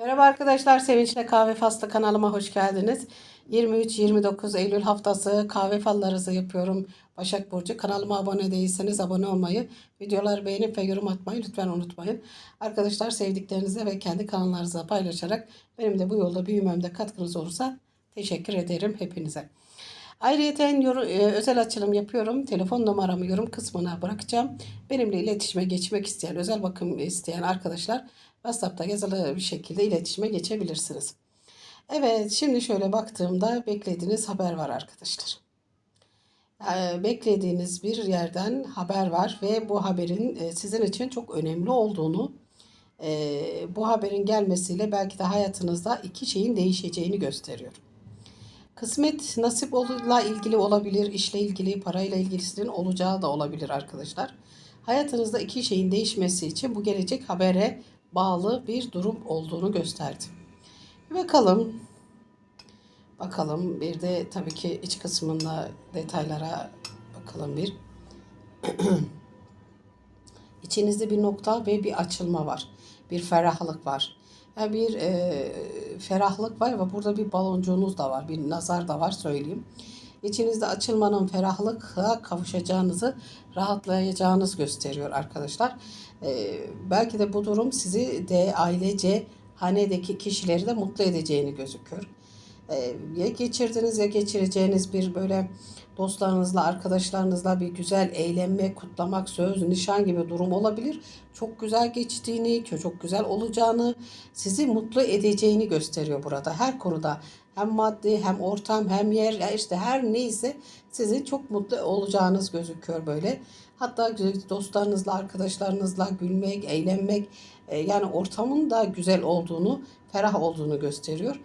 Merhaba arkadaşlar, Sevinçle Kahve Faslı kanalıma hoş geldiniz. 23-29 Eylül haftası kahve fallarınızı yapıyorum. Başak Burcu kanalıma abone değilseniz abone olmayı, videoları beğenip ve yorum atmayı lütfen unutmayın. Arkadaşlar sevdiklerinize ve kendi kanallarınıza paylaşarak benim de bu yolda büyümemde katkınız olursa teşekkür ederim hepinize. Ayrıca e, özel açılım yapıyorum. Telefon numaramı yorum kısmına bırakacağım. Benimle iletişime geçmek isteyen, özel bakım isteyen arkadaşlar WhatsApp'ta yazılı bir şekilde iletişime geçebilirsiniz. Evet, şimdi şöyle baktığımda beklediğiniz haber var arkadaşlar. Ee, beklediğiniz bir yerden haber var ve bu haberin e, sizin için çok önemli olduğunu, e, bu haberin gelmesiyle belki de hayatınızda iki şeyin değişeceğini gösteriyor. Kısmet nasipla ilgili olabilir, işle ilgili, parayla ilgilisinin olacağı da olabilir arkadaşlar. Hayatınızda iki şeyin değişmesi için bu gelecek habere bağlı bir durum olduğunu gösterdi. Bakalım. Bakalım bir de tabii ki iç kısmında detaylara bakalım bir. İçinizde bir nokta ve bir açılma var. Bir ferahlık var. Yani bir e, ferahlık var ve burada bir baloncuğunuz da var. Bir nazar da var söyleyeyim. İçinizde açılmanın ferahlıkla kavuşacağınızı, rahatlayacağınız gösteriyor arkadaşlar. E, belki de bu durum sizi de ailece hanedeki kişileri de mutlu edeceğini gözüküyor. E, ya geçirdiniz ya geçireceğiniz bir böyle dostlarınızla, arkadaşlarınızla bir güzel eğlenme, kutlamak, söz, nişan gibi durum olabilir. Çok güzel geçtiğini, çok güzel olacağını, sizi mutlu edeceğini gösteriyor burada. Her konuda hem maddi hem ortam hem yer işte her neyse sizin çok mutlu olacağınız gözüküyor böyle. Hatta dostlarınızla, arkadaşlarınızla gülmek, eğlenmek e, yani ortamın da güzel olduğunu, ferah olduğunu gösteriyor.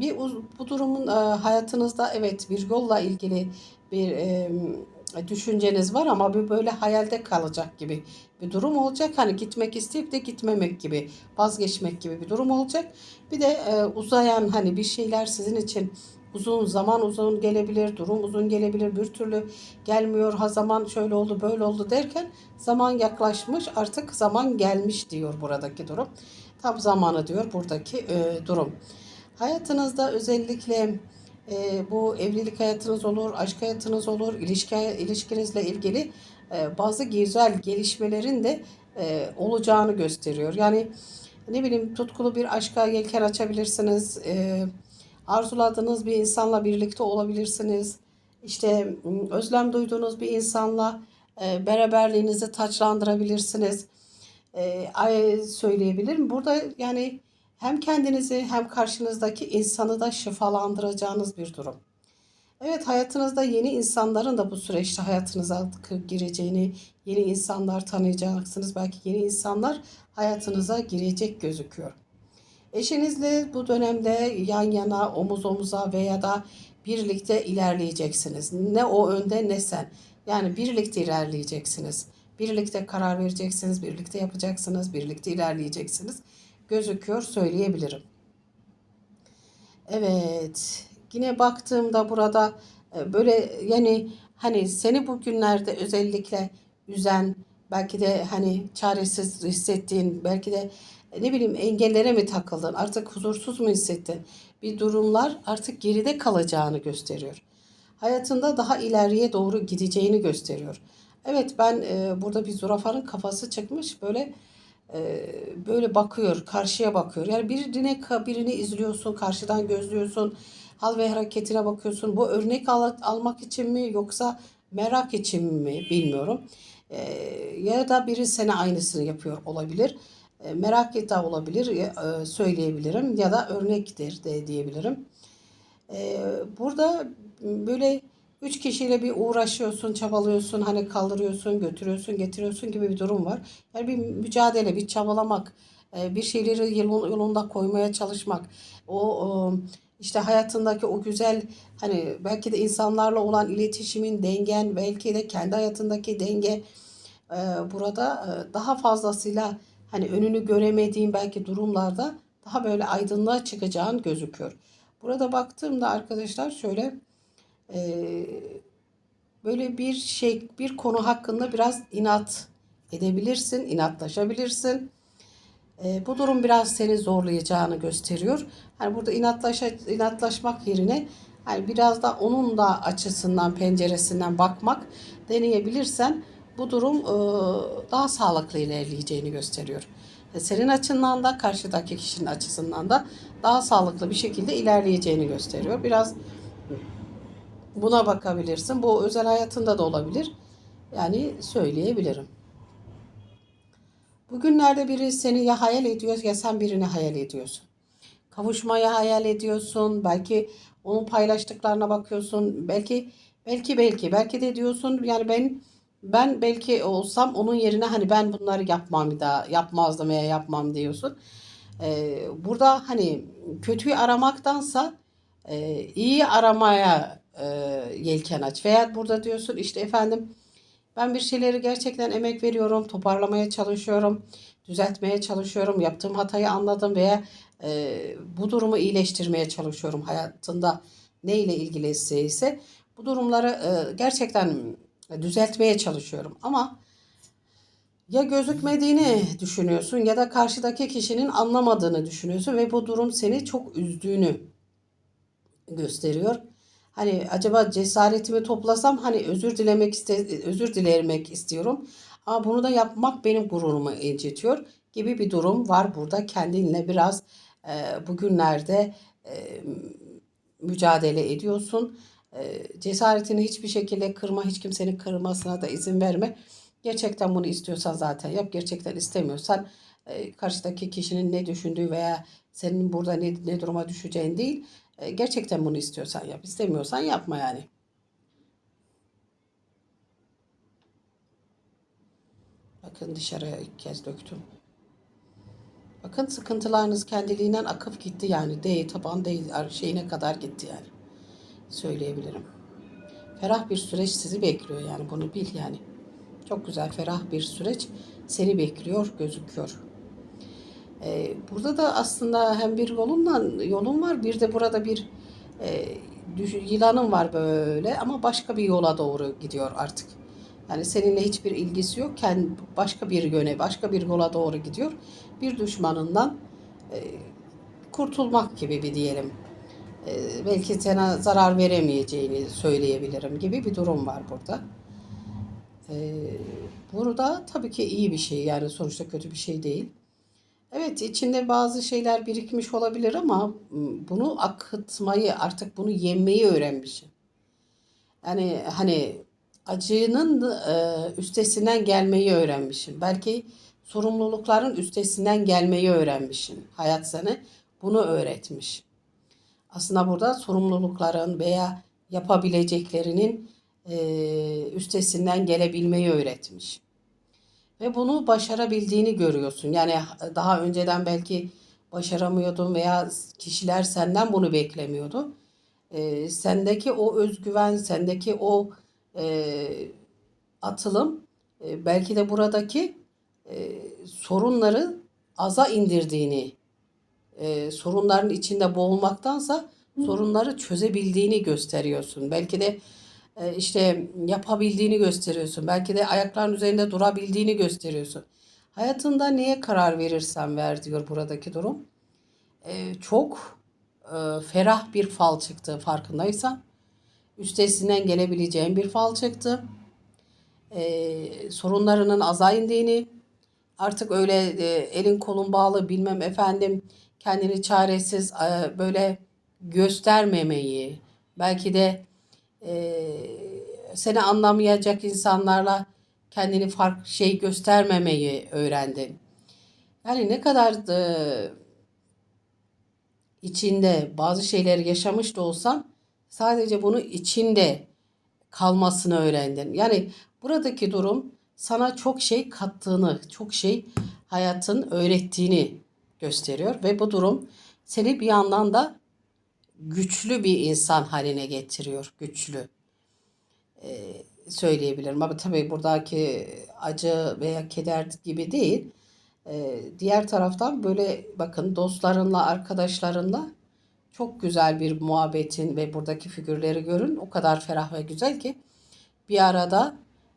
Bir bu durumun e, hayatınızda evet bir yolla ilgili bir düşünceniz var ama bir böyle hayalde kalacak gibi bir durum olacak. Hani gitmek isteyip de gitmemek gibi, vazgeçmek gibi bir durum olacak. Bir de e, uzayan hani bir şeyler sizin için uzun zaman uzun gelebilir, durum uzun gelebilir, bir türlü gelmiyor. Ha zaman şöyle oldu, böyle oldu derken zaman yaklaşmış, artık zaman gelmiş diyor buradaki durum. Tam zamanı diyor buradaki e, durum. Hayatınızda özellikle e, bu evlilik hayatınız olur, aşk hayatınız olur, ilişki ilişkinizle ilgili e, bazı güzel gelişmelerin de e, olacağını gösteriyor. Yani ne bileyim tutkulu bir aşka yelken açabilirsiniz. E, arzuladığınız bir insanla birlikte olabilirsiniz. İşte özlem duyduğunuz bir insanla e, beraberliğinizi taçlandırabilirsiniz. E, söyleyebilirim. Burada yani hem kendinizi hem karşınızdaki insanı da şifalandıracağınız bir durum. Evet hayatınızda yeni insanların da bu süreçte hayatınıza gireceğini, yeni insanlar tanıyacaksınız. Belki yeni insanlar hayatınıza girecek gözüküyor. Eşinizle bu dönemde yan yana, omuz omuza veya da birlikte ilerleyeceksiniz. Ne o önde ne sen. Yani birlikte ilerleyeceksiniz. Birlikte karar vereceksiniz, birlikte yapacaksınız, birlikte ilerleyeceksiniz. Gözüküyor söyleyebilirim. Evet. Yine baktığımda burada e, böyle yani hani seni bugünlerde özellikle üzen belki de hani çaresiz hissettiğin belki de e, ne bileyim engellere mi takıldın artık huzursuz mu hissettin bir durumlar artık geride kalacağını gösteriyor. Hayatında daha ileriye doğru gideceğini gösteriyor. Evet ben e, burada bir zürafanın kafası çıkmış böyle böyle bakıyor karşıya bakıyor. Yani birine birini izliyorsun karşıdan gözlüyorsun hal ve hareketine bakıyorsun. Bu örnek al, almak için mi yoksa merak için mi bilmiyorum. E, ya da biri sana aynısını yapıyor olabilir. E, merak da olabilir e, söyleyebilirim ya da örnektir de diyebilirim. E, burada böyle üç kişiyle bir uğraşıyorsun, çabalıyorsun, hani kaldırıyorsun, götürüyorsun, getiriyorsun gibi bir durum var. Yani bir mücadele, bir çabalamak, e, bir şeyleri yolunda koymaya çalışmak. O, işte hayatındaki o güzel hani belki de insanlarla olan iletişimin dengen belki de kendi hayatındaki denge e, burada e, daha fazlasıyla hani önünü göremediğin belki durumlarda daha böyle aydınlığa çıkacağın gözüküyor. Burada baktığımda arkadaşlar şöyle e, böyle bir şey bir konu hakkında biraz inat edebilirsin, inatlaşabilirsin. E, bu durum biraz seni zorlayacağını gösteriyor. Hani burada inatlaşa, inatlaşmak yerine hani biraz da onun da açısından, penceresinden bakmak deneyebilirsen bu durum e, daha sağlıklı ilerleyeceğini gösteriyor. E, Senin açından da karşıdaki kişinin açısından da daha sağlıklı bir şekilde ilerleyeceğini gösteriyor. Biraz buna bakabilirsin. Bu özel hayatında da olabilir. Yani söyleyebilirim. Bugünlerde biri seni ya hayal ediyor ya sen birini hayal ediyorsun. Kavuşmayı hayal ediyorsun. Belki onun paylaştıklarına bakıyorsun. Belki belki belki belki de diyorsun yani ben ben belki olsam onun yerine hani ben bunları yapmam bir daha yapmazdım veya yapmam diyorsun. Ee, burada hani kötüyü aramaktansa e, iyi aramaya e, yelken aç. Veya burada diyorsun işte efendim ben bir şeyleri gerçekten emek veriyorum, toparlamaya çalışıyorum, düzeltmeye çalışıyorum, yaptığım hatayı anladım veya e, bu durumu iyileştirmeye çalışıyorum hayatında ne ile ilgiliyse ise bu durumları e, gerçekten düzeltmeye çalışıyorum. Ama ya gözükmediğini düşünüyorsun ya da karşıdaki kişinin anlamadığını düşünüyorsun ve bu durum seni çok üzdüğünü gösteriyor. Hani acaba cesaretimi toplasam hani özür dilemek iste özür dilemek istiyorum. Ama bunu da yapmak benim gururumu incitiyor gibi bir durum var burada. Kendinle biraz e, bugünlerde e, mücadele ediyorsun. E, cesaretini hiçbir şekilde kırma, hiç kimsenin kırmasına da izin verme. Gerçekten bunu istiyorsan zaten yap. Gerçekten istemiyorsan e, karşıdaki kişinin ne düşündüğü veya senin burada ne, ne duruma düşeceğin değil. E, gerçekten bunu istiyorsan yap. İstemiyorsan yapma yani. Bakın dışarıya ilk kez döktüm. Bakın sıkıntılarınız kendiliğinden akıp gitti yani. D taban D şeyine kadar gitti yani. Söyleyebilirim. Ferah bir süreç sizi bekliyor yani bunu bil yani. Çok güzel ferah bir süreç seni bekliyor gözüküyor. Ee, burada da aslında hem bir yolunla yolun var bir de burada bir e, yılanın var böyle ama başka bir yola doğru gidiyor artık. Yani seninle hiçbir ilgisi yok. Kendi başka bir yöne, başka bir yola doğru gidiyor. Bir düşmanından e, kurtulmak gibi bir diyelim. E, belki sana zarar veremeyeceğini söyleyebilirim gibi bir durum var burada. E, burada tabii ki iyi bir şey yani sonuçta kötü bir şey değil. Evet içinde bazı şeyler birikmiş olabilir ama bunu akıtmayı artık bunu yenmeyi öğrenmişim. Yani hani acının e, üstesinden gelmeyi öğrenmişim. Belki sorumlulukların üstesinden gelmeyi öğrenmişim. Hayat sana bunu öğretmiş. Aslında burada sorumlulukların veya yapabileceklerinin e, üstesinden gelebilmeyi öğretmiş. Ve bunu başarabildiğini görüyorsun. Yani daha önceden belki başaramıyordun veya kişiler senden bunu beklemiyordu. Ee, sendeki o özgüven, sendeki o e, atılım e, belki de buradaki e, sorunları aza indirdiğini, e, sorunların içinde boğulmaktansa sorunları çözebildiğini gösteriyorsun. Belki de e, işte yapabildiğini gösteriyorsun. Belki de ayakların üzerinde durabildiğini gösteriyorsun. Hayatında neye karar verirsen ver diyor buradaki durum. E, çok e, ferah bir fal çıktı farkındaysan. Üstesinden gelebileceğin bir fal çıktı. E, sorunlarının aza indiğini, artık öyle e, elin kolun bağlı bilmem efendim kendini çaresiz e, böyle göstermemeyi, belki de e, seni anlamayacak insanlarla kendini fark şey göstermemeyi öğrendin. Yani ne kadar da içinde bazı şeyleri yaşamış da olsan sadece bunu içinde kalmasını öğrendin. Yani buradaki durum sana çok şey kattığını, çok şey hayatın öğrettiğini gösteriyor ve bu durum seni bir yandan da güçlü bir insan haline getiriyor. Güçlü. Ee, söyleyebilirim. Ama tabii buradaki acı veya keder gibi değil. Ee, diğer taraftan böyle bakın dostlarınla, arkadaşlarınla çok güzel bir muhabbetin ve buradaki figürleri görün. O kadar ferah ve güzel ki bir arada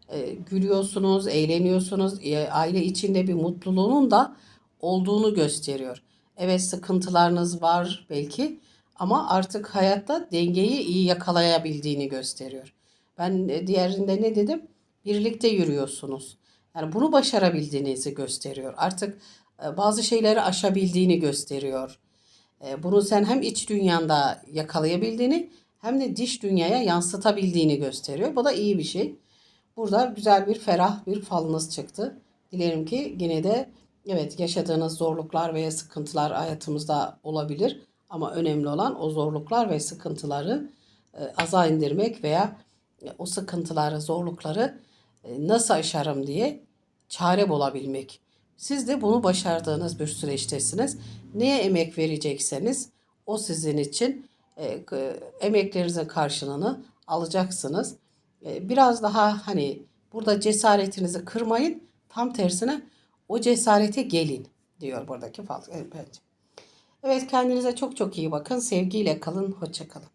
e, gülüyorsunuz, eğleniyorsunuz. E, aile içinde bir mutluluğunun da olduğunu gösteriyor. Evet sıkıntılarınız var belki ama artık hayatta dengeyi iyi yakalayabildiğini gösteriyor. Ben e, diğerinde ne dedim? Birlikte yürüyorsunuz. Yani bunu başarabildiğinizi gösteriyor. Artık e, bazı şeyleri aşabildiğini gösteriyor. E, Bunu sen hem iç dünyanda yakalayabildiğini hem de dış dünyaya yansıtabildiğini gösteriyor. Bu da iyi bir şey. Burada güzel bir ferah bir falınız çıktı. Dilerim ki yine de evet yaşadığınız zorluklar veya sıkıntılar hayatımızda olabilir. Ama önemli olan o zorluklar ve sıkıntıları e, aza indirmek veya e, o sıkıntıları, zorlukları e, nasıl aşarım diye çare bulabilmek. Siz de bunu başardığınız bir süreçtesiniz. Neye emek verecekseniz o sizin için emeklerinizin karşılığını alacaksınız. Biraz daha hani burada cesaretinizi kırmayın. Tam tersine o cesarete gelin diyor buradaki fal. Evet. Evet kendinize çok çok iyi bakın. Sevgiyle kalın. Hoşça kalın.